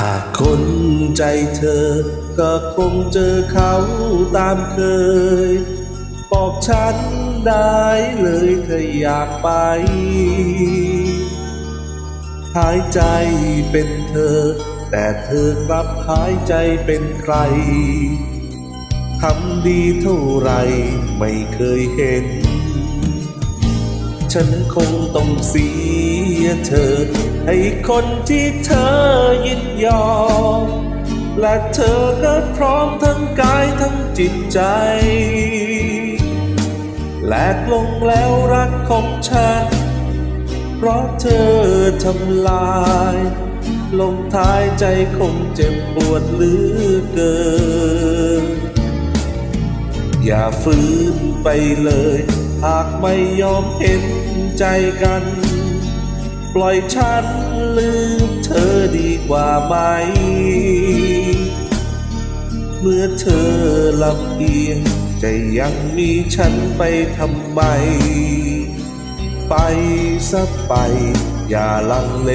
หากคนใจเธอ ก็คงเจอเขาตามเคย บอกฉันได้เลยเธออยากไป หายใจเป็นเธอ แต่เธอกลับหายใจเป็นใครทำดีเท่าไรไม่เคยเห็น ฉันคงต้องเสียเธอ ให้คนที่เธอยินยอม และเธอก็พร้อมทั้งกายทั้งจิตใจ แหลกลงแล้วรักของฉัน เพราะเธอทำลายลงท้ายใจคงเจ็บปวดเหลือเกิน อย่าฝืนไปเลย หากไม่ยอมเห็นใจกัน ปล่อยฉันลืมเธอดีกว่าไหม เมื่อเธอลำเอียงจะยังมีฉันไปทำไม ไปซะไปอย่าลังเล